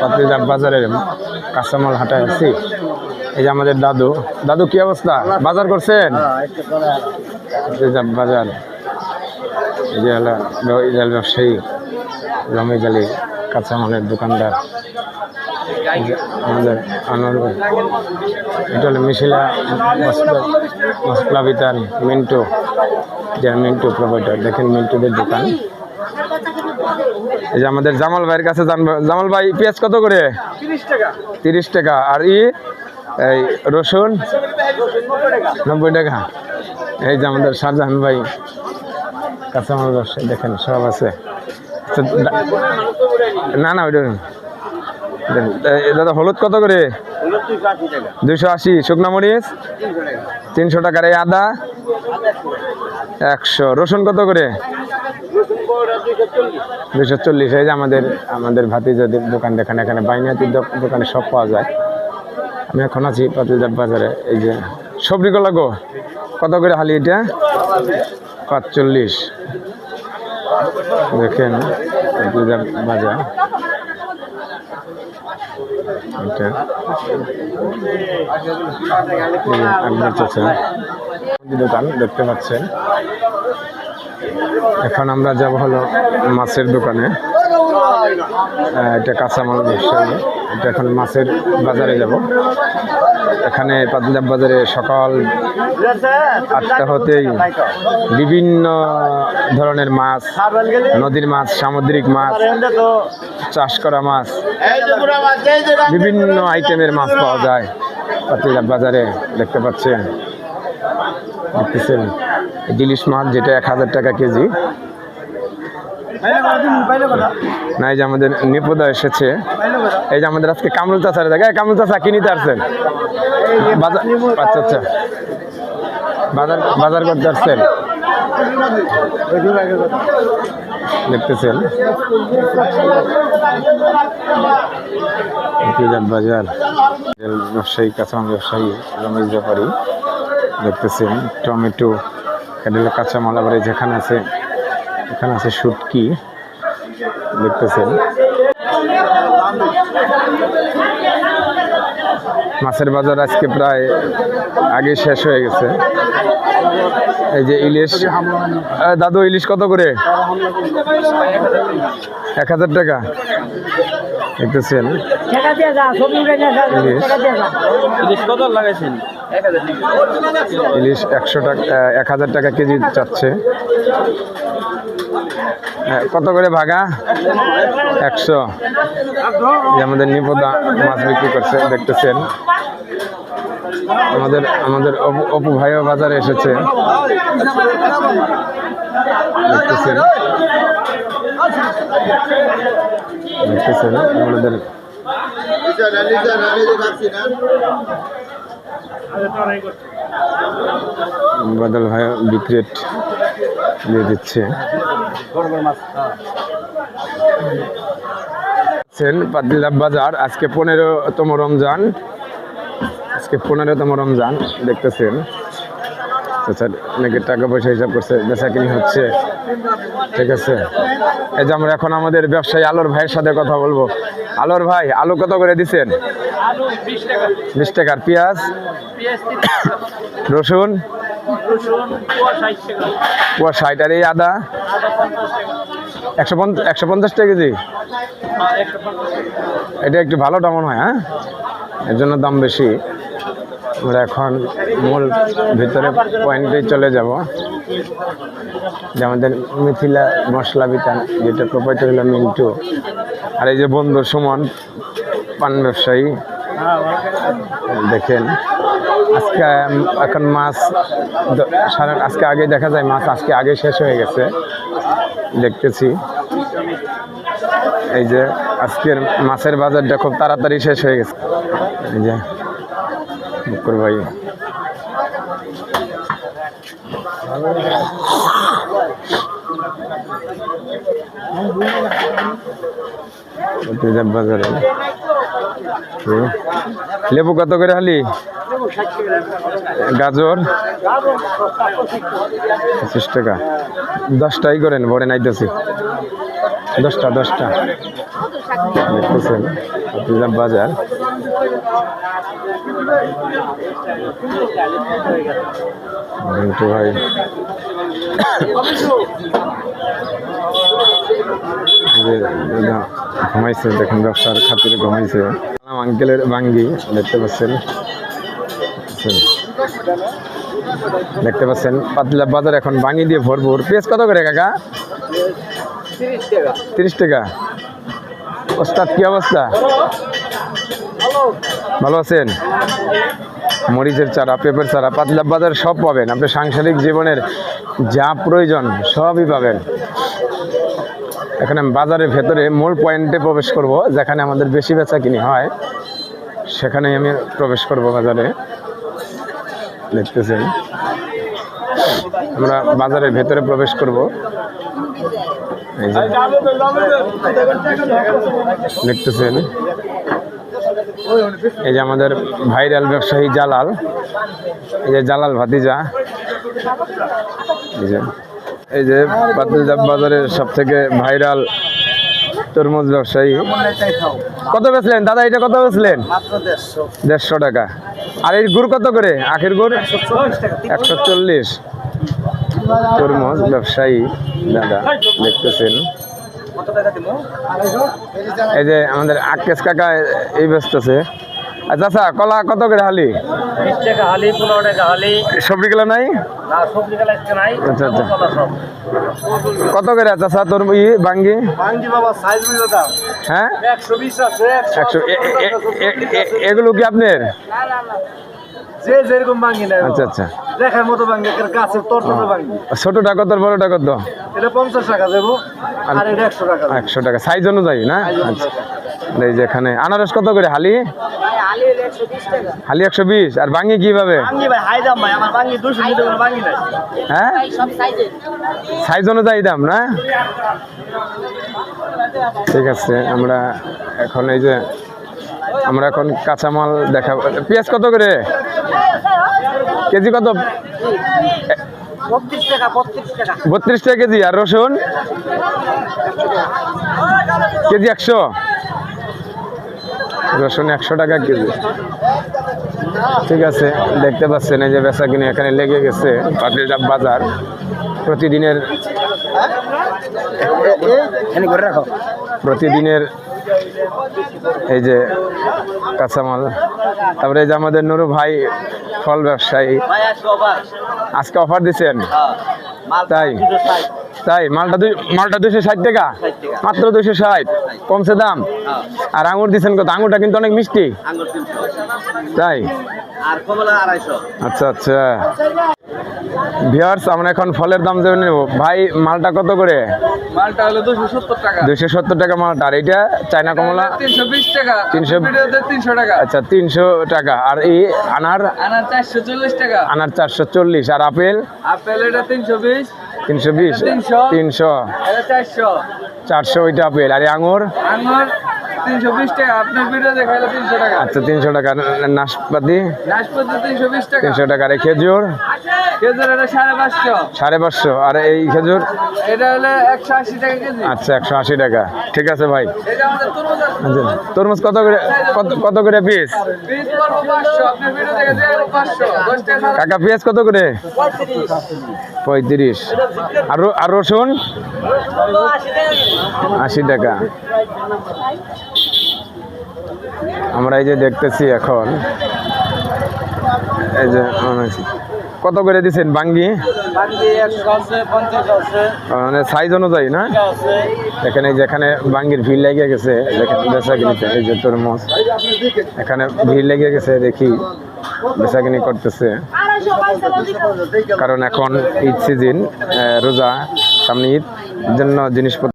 পাত্রিদার বাজারের কাঁচামাল হাটায় আছি। এই যে আমাদের দাদু। দাদু, কি অবস্থা? বাজার করছেন? বাজার। এই যে হলো ব্যবসায়ী রমেশ আলী কাঁচামালের দোকানদার। আমাদের আনোয়ার এটা হলো মিশিলা মশলা মিন্টু। যার মিন্টু প্রোভাইডার দেখেন মিন্টুদের দোকান। এই যে আমাদের জামাল ভাইয়ের কাছে জানব জামাল ভাই পেঁয়াজ কত করে? তিরিশ টাকা। আর ই? এই রসুন? নব্বই টাকা। এই যে আমাদের শাহজাহান ভাই কাঁচামাল ব্যবসায়ী দেখেন সব আছে। না না ওইটা দাদা হলুদ কত করে? দুইশো আশি। শুকনা মরিচ? তিনশো টাকার এই আদা? একশো। রসুন কত করে? দুশো চল্লিশ যে আমাদের আমাদের ভাতিজাদের দোকান দেখেন, এখানে বাইনাতির দোকানে সব পাওয়া যায়। আমি এখন আছি পাতিজার বাজারে, এই যে সবজি কলা গো, কত করে হালি এটা? পাঁচচল্লিশ। দেখেন পাতিজার বাজার। দোকান দেখতে পাচ্ছেন। এখন আমরা যাব হলো মাছের দোকানে। এটা কাঁচামাল ব্যবসায়ী এটা এখন মাছের বাজারে যাব। এখানে পাঞ্জাব বাজারে সকাল আটটা হতেই বিভিন্ন ধরনের মাছ, নদীর মাছ, সামুদ্রিক মাছ, চাষ করা মাছ, বিভিন্ন আইটেমের মাছ পাওয়া যায়। পাতিলাপ বাজারে দেখতে পাচ্ছেন। ইলিশ মাছ যেটা এক হাজার টাকা কেজি। না, এই যে আমাদের নিপুদা এসেছে। এই যে আমাদের আজকে কামরুল চাচার দেখা কামরুল চাচা কি নিতে আসছেন? আচ্ছা আচ্ছা। বাজার বাজার করতে আসছেন? দেখতেছেন? বাজার। ব্যবসায়ী, কাঁচামাল ব্যবসায়ী, রমেশ ব্যাপারী। দেখতেছেন টমেটো এটা হলো কাঁচামাল আবার যেখানে আছে এখানে আছে শুটকি দেখতেছেন? মাছের বাজার আজকে প্রায় আগে শেষ হয়ে গেছে। এই যে ইলিশ দাদু ইলিশ কত করে? এক হাজার টাকা। দেখতেছেন? টাকা দিয়ে যা ছবি উঠে নিয়ে যা ইলিশ। টাকা দিয়ে যা। ইলিশ কত লাগাইছেন? ইলিশ একশো টাকা এক হাজার টাকা কেজি চাচ্ছে। কত করে ভাগা? একশো। আমাদের নিপদা মাছ বিক্রি করছে, দেখতেছেন। আমাদের আমাদের অপু ভাইও বাজারে এসেছে। দেখতেছেন। দেখতেছেন আমাদের বাদল ভাই বিক্রেট দিয়ে দিচ্ছে। বাজার, আজকে পনেরোতম রমজান। আজকে পনেরোতম রমজান, দেখতেছেন। স্যার অনেকে টাকা পয়সা হিসাব করছে বেচা কিনি হচ্ছে। ঠিক আছে। এই যে আমরা এখন আমাদের ব্যবসায়ী আলোর ভাইয়ের সাথে কথা বলব। আলোর ভাই, আলু কত করে দিচ্ছেন বিশ টাকা। বিশ টাকার পেঁয়াজ রসুন রসুন পোয়া ষাট আর এই আদা একশো পঞ্চাশ একশো পঞ্চাশ টাকা কেজি। একশো এটা একটু ভালো দাম হয় হ্যাঁ? এর জন্য দাম বেশি। আমরা এখন মূল ভিতরে পয়েন্টে চলে যাব। যে আমাদের মিথিলা মশলা বিতান যেটা প্রোপাইটার হলো মিন্টু। আর এই যে বন্ধু সুমন পান ব্যবসায়ী। দেখেন, আজকে এখন মাছ সারা আজকে আগে দেখা যায় মাছ আজকে আগে শেষ হয়ে গেছে। দেখতেছি। এই যে, আজকের মাছের বাজারটা খুব তাড়াতাড়ি শেষ হয়ে গেছে। এই যে বুকুর ভাই। বাজারে। লেবু কত করে হালি? গাজর? পঁচিশ টাকা। দশটাই করেন বড়ে নাইতেছি। দশটা দশটা। বাজার। ভাই। যে ঘুমাইছে, দেখুন ব্যবসার খাতিরে ঘুমাইছে। আঙ্কেলের বাঙ্গি, দেখতে পাচ্ছেন? আচ্ছা। দেখতে পাচ্ছেন, পাতলা বাজার এখন বাঙি দিয়ে ভরপুর। পেঁয়াজ কত করে, কাকা? তিরিশ টাকা। ওস্তাদ, কি অবস্থা? ভালো আছেন? মরিচের চারা, পেঁপের চারা, পাতলা বাজার সব পাবেন। আপনি সাংসারিক জীবনের যা প্রয়োজন সবই পাবেন। এখানে আমি বাজারের ভেতরে মূল পয়েন্টে প্রবেশ করব, যেখানে আমাদের বেশি বেচা কিনি হয়, সেখানেই আমি প্রবেশ করব বাজারে। দেখতেছেন? আমরা বাজারের ভেতরে প্রবেশ করব। দেখতেছেন? এই যে আমাদের ভাইরাল ব্যবসায়ী জালাল, এই যে জালাল ভাতিজা। এই যে এই যে পাতিলজাব বাজারের সব থেকে ভাইরাল তরমুজ ব্যবসায়ী। কত বেচলেন? দাদা, এটা কত বেচলেন? দেড়শো টাকা। আর এই গুড় কত করে? আখের গুড়? একশো চল্লিশ। তরমুজ ব্যবসায়ী দাদা, দেখতেছেন। এই যে আমাদের আকেশ কাকা এই ব্যস্তছে। আচ্ছা আচ্ছা কলা কত করে হালি? বিশ টাকা হালি পনেরো টাকা হালি। সবজি কিলো নাই? না সবজি গেলা আজকে নাই আচ্ছা, আচ্ছা। কত করে চাষা তোর ই বাঙ্গি? হ্যাঁ? একশো এগুলো কি আপনার? যে যেরকম আচ্ছা আচ্ছা। দেখার মতো ভাঙ্গি একের গাছের তোর তোর ভাঙ্গি ছোটটা কত বড়টা কত? এটা পঞ্চাশ টাকা দেবো আর এটা একশো টাকা একশো টাকা। সাইজ অনুযায়ী না? আচ্ছা। এই যে এখানে আনারস কত করে হালি? হালি একশো বিশ? আর বাঙ্গি কীভাবে? ভাঙ্গি ভাই হাই দাম ভাই আমার ভাঙ্গি দুশো নিতে কোনো ভাঙ্গি নাই। হ্যাঁ? সাইজ। অনুযায়ী দাম না? ঠিক আছে আমরা এখন এই যে আমরা এখন কাঁচামাল দেখা পেঁয়াজ কত করে? কেজি কত? বত্রিশ টাকা কেজি আর রসুন? কেজি একশো। রসুন একশো টাকা কেজি। ঠিক আছে দেখতে পাচ্ছেন এই যে বেচা কিনে এখানে লেগে গেছে পাতিলজাপ বাজার। প্রতিদিনের প্রতিদিনের এই যে কাঁচামাল। তারপরে এই যে আমাদের নুরু ভাই ফল ব্যবসায়ী। আজকে অফার দিচ্ছেন তাই? তাই মালটা দুই মালটা দুশো ষাট টাকা? মাত্র দুশো ষাট। কমছে দাম? আর আঙুর দিচ্ছেন কত? আঙুরটা কিন্তু অনেক মিষ্টি। তাই? আচ্ছা আচ্ছা। ভিয়ার্স আমরা এখন ফলের দাম জেনে নেব। ভাই মালটা কত করে? মালটা হলো দুশো সত্তর টাকা। দুইশো সত্তর টাকা মালটা। আর এইটা চায়না কমলা? তিনশো বিশ টাকা। 300 ভিডিওতে তিনশো টাকা। আচ্ছা তিনশো টাকা। আর এই আনার? আনার চারশো চল্লিশ টাকা। আনার চারশো চল্লিশ। আর আপেল? আপেল এটা তিনশো বিশ। তিনশো বিশ? তিনশো। চারশো। ওইটা আপেল। আর আঙুর? আঙুর তিনশো বিশ টাকা। আপনার ভিডিও দেখাইলে তিনশো টাকা। আচ্ছা তিনশো টাকা। নাশপাতি? নাশপাতি তিনশো বিশ টাকা। তিনশো টাকা। আর এই খেজুর? এটা সাড়ে পাঁচশো। সাড়ে পাঁচশো। আর এই খেজুর? এটা হলে একশো আশি টাকা কেজি। আচ্ছা একশো আশি টাকা। ঠিক আছে ভাই। তরমুজ আচ্ছা, তরমুজ কত করে কত কত করে পিস পিস কাকা পেঁয়াজ কত করে? পঁয়ত্রিশ। আর আর রসুন? আশি টাকা। আমরা এই যে দেখতেছি এখন এই যে কত করে দিচ্ছেন বাঙ্গি? মানে সাইজ অনুযায়ী না? এখানে যেখানে বাঙ্গির ভিড় লেগে গেছে বেচা কিনিতে এই যে তরমুজ। এখানে ভিড় লেগে গেছে দেখি বেচা কিনি করতেছে। কারণ এখন ঈদ সিজন রোজা সামনে ঈদ জন্য জিনিসপত্র